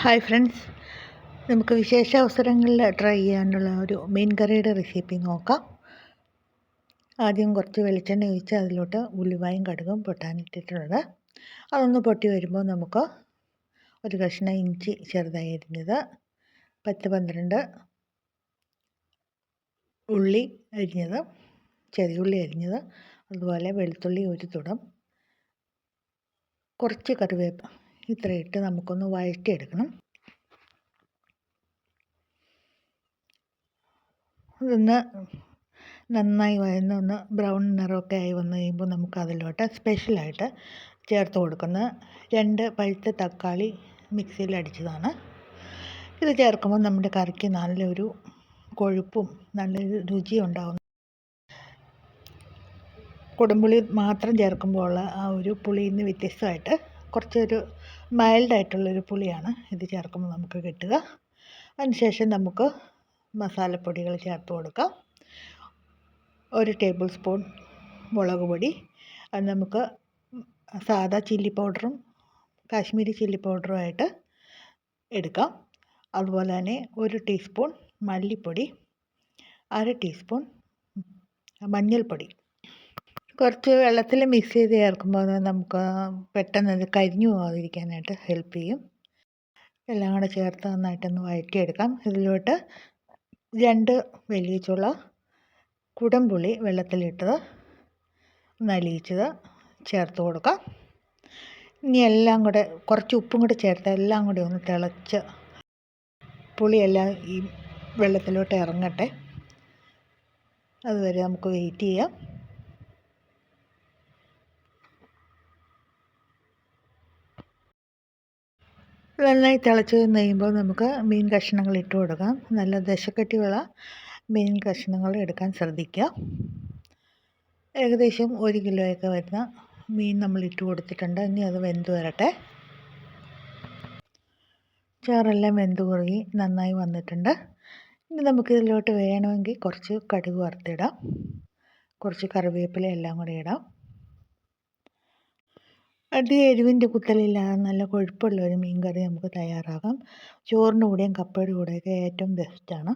Hi friends നമുക്ക് വിശേഷ അവസരങ്ങളിൽ ട്രൈ ചെയ്യാനുള്ള ഒരു മീൻ കറിയുടെ റെസിപ്പി നോക്കാം. ആദ്യം കുറച്ച് വെളിച്ചെണ്ണ ഒഴിച്ച് അതിലോട്ട് ഉലുവായും കടുകും പൊട്ടാനിട്ടിട്ടുള്ളത് അതൊന്ന് പൊട്ടി വരുമ്പോൾ നമുക്ക് ഒരു കഷ്ണം ഇഞ്ചി ചെറുതായി അരിഞ്ഞത് പത്ത് പന്ത്രണ്ട് ഉള്ളി അരിഞ്ഞത് ചെറിയ ഉള്ളി അരിഞ്ഞത് അതുപോലെ വെളുത്തുള്ളി ഒരു തുടം കുറച്ച് കറിവേപ്പ് ഇത്രയിട്ട് നമുക്കൊന്ന് വഴറ്റിയെടുക്കണം. ഇതൊന്ന് നന്നായി വഴന്ന് ഒന്ന് ബ്രൗൺ നിറമൊക്കെ ആയി വന്നു കഴിയുമ്പോൾ നമുക്ക് അതിലോട്ട് സ്പെഷ്യലായിട്ട് ചേർത്ത് കൊടുക്കുന്ന രണ്ട് പഴുത്ത തക്കാളി മിക്സിയിൽ അടിച്ചതാണ്. ഇത് ചേർക്കുമ്പോൾ നമ്മുടെ കറിക്ക് നല്ലൊരു കൊഴുപ്പും നല്ലൊരു രുചിയും ഉണ്ടാകുന്നു കുടമ്പുളി മാത്രം ചേർക്കുമ്പോൾ ഉള്ള ആ ഒരു പുളിയിൽ നിന്ന് വ്യത്യസ്തമായിട്ട് കുറച്ചൊരു മൈൽഡായിട്ടുള്ളൊരു പുളിയാണ് ഇത് ചേർക്കുമ്പോൾ നമുക്ക് കിട്ടുക. അതിനുശേഷം നമുക്ക് മസാലപ്പൊടികൾ ചേർത്ത് കൊടുക്കാം. ഒരു ടേബിൾ സ്പൂൺ മുളക് പൊടി. അത് നമുക്ക് സാദാ ചില്ലി പൗഡറും കാശ്മീരി ചില്ലി പൗഡറുമായിട്ട് എടുക്കാം. അതുപോലെ തന്നെ ഒരു ടീസ്പൂൺ മല്ലിപ്പൊടി അര ടീസ്പൂൺ മഞ്ഞൾപ്പൊടി. കുറച്ച് വെള്ളത്തിൽ മിക്സ് ചെയ്ത് ചേർക്കുമ്പോൾ നമുക്ക് പെട്ടെന്ന് അത് കരിഞ്ഞു പോകാതിരിക്കാനായിട്ട് ഹെൽപ്പ് ചെയ്യും. എല്ലാം കൂടെ ചേർത്ത് നന്നായിട്ടൊന്ന് വഴറ്റിയെടുക്കാം. ഇതിലോട്ട് രണ്ട് വലിയ ചുള കുടംപുളി വെള്ളത്തിലിട്ടത് നലിയിച്ചത് ചേർത്ത് കൊടുക്കാം. ഇനി എല്ലാം കൂടെ കുറച്ച് ഉപ്പും കൂടെ ചേർത്ത് എല്ലാം കൂടി ഒന്ന് തിളച്ച് പുളിയെല്ലാം ഈ വെള്ളത്തിലോട്ട് ഇറങ്ങട്ടെ. അതുവരെ നമുക്ക് വെയിറ്റ് ചെയ്യാം. നന്നായി തിളച്ച് കഴിയുമ്പോൾ നമുക്ക് മീൻ കഷ്ണങ്ങൾ ഇട്ട് കൊടുക്കാം. നല്ല ദശക്കട്ടിയുള്ള മീൻ കഷ്ണങ്ങൾ എടുക്കാൻ ശ്രദ്ധിക്കുക. ഏകദേശം ഒരു കിലോയൊക്കെ വരുന്ന മീൻ നമ്മൾ ഇട്ട് കൊടുത്തിട്ടുണ്ട്. ഇനി അത് വെന്ത് വരട്ടെ. ചോറെല്ലാം വെന്ത് കുറുകി നന്നായി വന്നിട്ടുണ്ട്. ഇനി നമുക്കിതിലോട്ട് വേണമെങ്കിൽ കുറച്ച് കടുക് വറുത്തിടാം. കുറച്ച് കറിവേപ്പില എല്ലാം കൂടി ഇടാം. അധികം എരിവിന്റെ കുത്തലില്ലാതെ നല്ല കൊഴുപ്പുള്ള ഒരു മീൻ കറി നമുക്ക് തയ്യാറാക്കാം. ചോറിന്റെ കൂടെയും കപ്പയുടെ കൂടെയൊക്കെ ഏറ്റവും ബെസ്റ്റാണ്